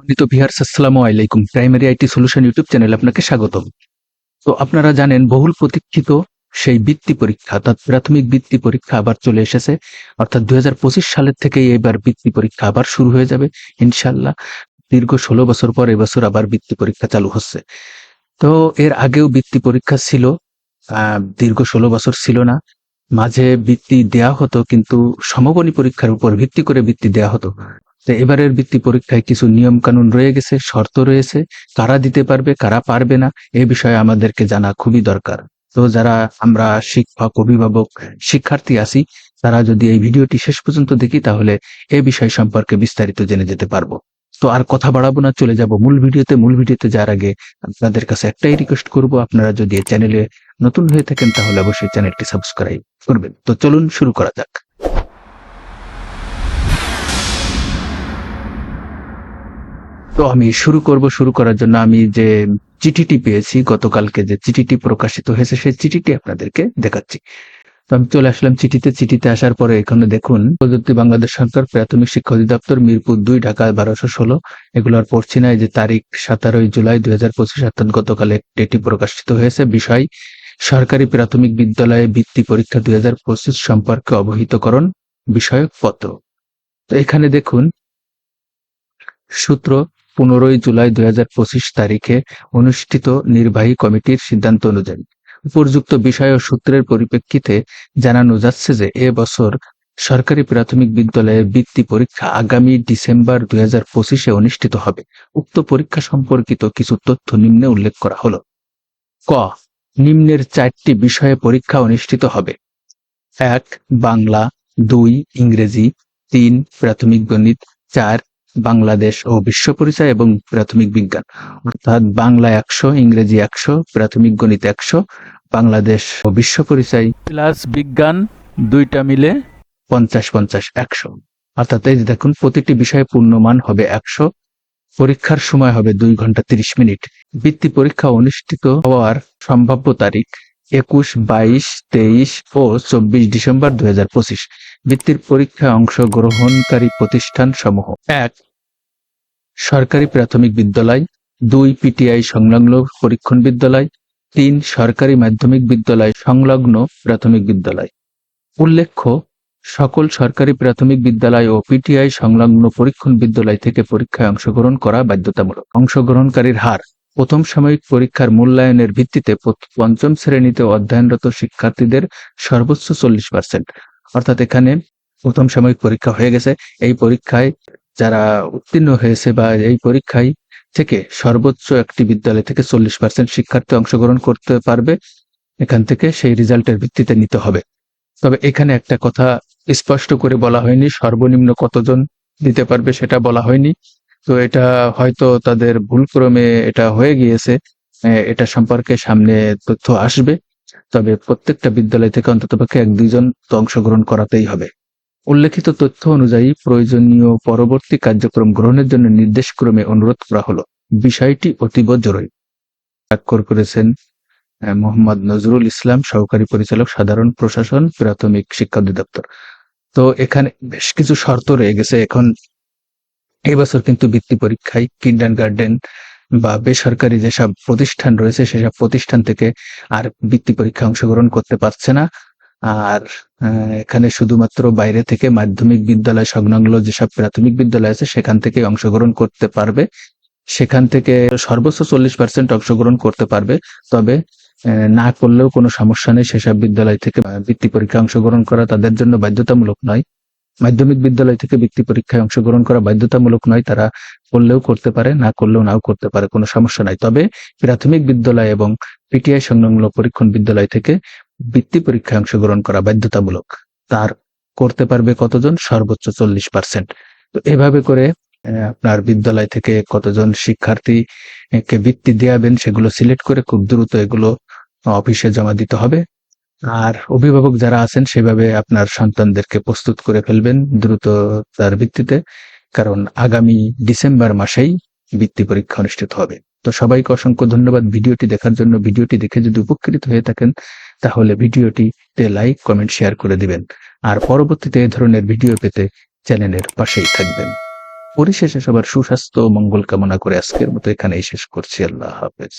সম্মানিত ভিহার্স আসসালামু আলাইকুম। Primary IT solution YouTube channel আপনাকে স্বাগতম। তো আপনারা জানেন, বহুল প্রতীক্ষিত সেই বৃত্তি পরীক্ষা, অর্থাৎ প্রাথমিক বৃত্তি পরীক্ষা আবার চলে এসেছে। অর্থাৎ দুই সালের থেকে এবার বৃত্তি পরীক্ষা আবার শুরু হয়ে যাবে ইনশাল্লাহ দীর্ঘ ষোলো বছর পর এবছর আবার বৃত্তি পরীক্ষা চালু হচ্ছে। তো এর আগেও বৃত্তি পরীক্ষা ছিল দীর্ঘ ষোলো বছর ছিল না। মাঝে বৃত্তি দেয়া হতো, কিন্তু সমবনী পরীক্ষার উপর ভিত্তি করে বৃত্তি দেয়া হতো। তো এবারের বৃত্তি পরীক্ষায় কিছু নিয়ম কানুন রয়ে গেছে, শর্ত রয়েছে, কারা দিতে পারবে, কারা পারবে না, এ বিষয়ে আমাদেরকে জানা খুবই দরকার। তো যারা আমরা শিক্ষক, অভিভাবক, শিক্ষার্থী আছি, তারা যদি এই ভিডিওটি শেষ পর্যন্ত দেখি, তাহলে এ বিষয় সম্পর্কে বিস্তারিত জেনে যেতে পারব। তো আর কথা বাড়াবো না, চলে যাব মূল ভিডিওতে। মূল ভিডিওতে যাওয়ার আগে আপনাদের কাছে একটাই রিকোয়েস্ট করব, আপনারা যদি এই চ্যানেলে নতুন হয়ে থাকেন, তাহলে অবশ্যই চ্যানেলটি সাবস্ক্রাইব করবেন। তো চলুন শুরু করা যাক। তো আমি শুরু করব, শুরু করার জন্য আমি যে চিঠিটি পেয়েছি গতকালকে, যে চিঠিটি প্রকাশিত হয়েছে, সেই চিঠিটি আপনাদেরকে দেখাচ্ছি। তো আমি চলে আসলাম চিঠিতে। চিঠিতে আসার পরে এখানে দেখুন, প্রযুক্তি বাংলাদেশ সরকার, প্রাথমিক শিক্ষা অধিদপ্তর, মিরপুর দুই, ঢাকা বারোশো ষোলো। এগুলো আর পড়ছি না যে তারিখ সতেরোই জুলাই দুই হাজার পঁচিশ, অর্থাৎ গতকালে এটি প্রকাশিত হয়েছে। বিষয়, সরকারি প্রাথমিক বিদ্যালয়ে বৃত্তি পরীক্ষা দুই হাজার পঁচিশ সম্পর্কে অবহিতকরণ বিষয়ক পত্র তো এখানে দেখুন, সূত্র পনেরোই জুলাই দুই হাজার পঁচিশ তারিখে অনুষ্ঠিত নির্বাহী কমিটির সিদ্ধান্ত অনুযায়ী। উপযুক্ত বিষয় ও সূত্রের পরিপ্রেক্ষিতে জানানো যাচ্ছে যে এ বছর সরকারি প্রাথমিক বিদ্যালয়ে বৃত্তি পরীক্ষা আগামী ডিসেম্বর দুই হাজার পঁচিশে অনুষ্ঠিত হবে। উক্ত পরীক্ষা সম্পর্কিত কিছু তথ্য নিম্নে উল্লেখ করা হল। ক, নিম্নের চারটি বিষয়ে পরীক্ষা অনুষ্ঠিত হবে। এক, বাংলা, দুই, ইংরেজি, তিন, প্রাথমিক গণিত, চার বাংলাদেশ ও বিশ্ব পরিচয় এবং প্রাথমিক বিজ্ঞান। অর্থাৎ বাংলা একশো ইংরেজি একশো প্রাথমিক গণিত একশো বাংলাদেশ ও বিশ্ব পরিচয় প্লাস বিজ্ঞান দুইটা মিলে পঞ্চাশ পঞ্চাশ একশো। অর্থাৎ এই দেখুন প্রতিটি বিষয়ে পূর্ণমান হবে একশো পরীক্ষার সময় হবে দুই ঘণ্টা তিরিশ মিনিট। বৃত্তি পরীক্ষা অনুষ্ঠিত হওয়ার সম্ভাব্য তারিখ একুশ বাইশ তেইশ ও চব্বিশ ডিসেম্বর দুই হাজার পঁচিশ। বৃত্তির পরীক্ষায় অংশগ্রহণকারী প্রতিষ্ঠান সমূহ এক সরকারি প্রাথমিক বিদ্যালয়, দুই পিটিআই সংলগ্ন পরীক্ষণ বিদ্যালয়, তিন সরকারি মাধ্যমিক বিদ্যালয় সংলগ্ন প্রাথমিক বিদ্যালয়। উল্লেখ্য, সকল সরকারি প্রাথমিক বিদ্যালয় ও পিটিআই সংলগ্ন পরীক্ষণ বিদ্যালয় থেকে পরীক্ষায় অংশগ্রহণ করা বাধ্যতামূলক। অংশগ্রহণকারীর হার, প্রথম সাময়িক পরীক্ষার মূল্যায়নের ভিত্তিতে পঞ্চম শ্রেণীতে অধ্যয়নরত শিক্ষার্থীদের সর্বোচ্চ চল্লিশ পার্সেন্ট। অর্থাৎ এখানে প্রথম সাময়িক পরীক্ষা হয়ে গেছে। এই পরীক্ষায় যারা উত্তীর্ণ হয়েছে বা এই পরীক্ষায় থেকে সর্বোচ্চ একটি বিদ্যালয় থেকে চল্লিশ পার্সেন্ট শিক্ষার্থী অংশগ্রহণ করতে পারবে, এখান থেকে সেই রেজাল্টের ভিত্তিতে নিতে হবে। তবে এখানে একটা কথা স্পষ্ট করে বলা হয়নি, সর্বনিম্ন কতজন দিতে পারবে সেটা বলা হয়নি। তো এটা হয়তো তাদের ভুলক্রমে এটা হয়ে গিয়েছে এটা সম্পর্কে সামনে তথ্য আসবে। তবে প্রত্যেকটা বিদ্যালয় থেকে অন্ততপক্ষে এক দুইজন তো অংশগ্রহণ করাতেই হবে। উল্লেখিত তথ্য অনুযায়ী প্রয়োজনীয় পরবর্তী কার্যক্রম গ্রহণের জন্য নির্দেশক্রমে অনুরোধ করা হলো। বিষয়টি অতীব জরুরি। স্বাক্ষর করেছেন মোহাম্মদ নজরুল ইসলাম, সহকারী পরিচালক, সাধারণ প্রশাসন, প্রাথমিক শিক্ষা অধিদপ্তর। তো এখানে বেশ কিছু শর্ত রয়ে গেছে। এখন এবছর কিন্তু বৃত্তি পরীক্ষায় কিন্ডার গার্ডেন বা বেসরকারি যেসব প্রতিষ্ঠান রয়েছে, সেসব প্রতিষ্ঠান থেকে আর বৃত্তি পরীক্ষা অংশগ্রহণ করতে পারছে না। আর এখানে শুধুমাত্র বাইরে থেকে মাধ্যমিক বিদ্যালয় সংলগ্ন যেসব প্রাথমিক বিদ্যালয় আছে, সেখান থেকে অংশগ্রহণ করতে পারবে। সেখান থেকে সর্বোচ্চ চল্লিশ পার্সেন্ট অংশগ্রহণ করতে পারবে। তবে না করলেও কোনো সমস্যা নেই, সেসব বিদ্যালয় থেকে বৃত্তি পরীক্ষা অংশগ্রহণ করা তাদের জন্য বাধ্যতামূলক নয়। মাধ্যমিক বিদ্যালয় থেকে বৃত্তি পরীক্ষায় অংশগ্রহণ করা বাধ্যতামূলক নয়, তারা করলেও করতে পারে, না করলেও নাও করতে পারে, কোনো সমস্যা নাই। তবে প্রাথমিক বিদ্যালয় এবং পিটিআই সংলগ্ন পরীক্ষণ বিদ্যালয় থেকে বৃত্তি পরীক্ষায় অংশগ্রহণ করা বাধ্যতামূলক। তার করতে পারবে কতজন? সর্বোচ্চ চল্লিশ পার্সেন্ট তো এভাবে করে আপনার বিদ্যালয় থেকে কতজন শিক্ষার্থী কে বৃত্তি দেওয়াবেন সেগুলো সিলেক্ট করে খুব দ্রুত এগুলো অফিসে জমা দিতে হবে। আর অভিভাবক যারা আছেন সেভাবে আপনার সন্তানদেরকে প্রস্তুত করে ফেলবেন দ্রুত তার ভিত্তিতে কারণ আগামী ডিসেম্বর মাসেই বৃত্তি পরীক্ষা অনুষ্ঠিত হবে। তো সবাইকে অসংখ্য ধন্যবাদ ভিডিওটি দেখার জন্য। ভিডিওটি দেখে যদি উপকৃত হয়ে থাকেন, তাহলে ভিডিওটিতে লাইক, কমেন্ট, শেয়ার করে দিবেন। আর পরবর্তীতে এই ধরনের ভিডিও পেতে চ্যানেলের পাশেই থাকবেন। পরিশেষে সবার সুস্বাস্থ্য, মঙ্গল কামনা করে আজকের মতো এখানেই শেষ করছি। আল্লাহ হাফেজ।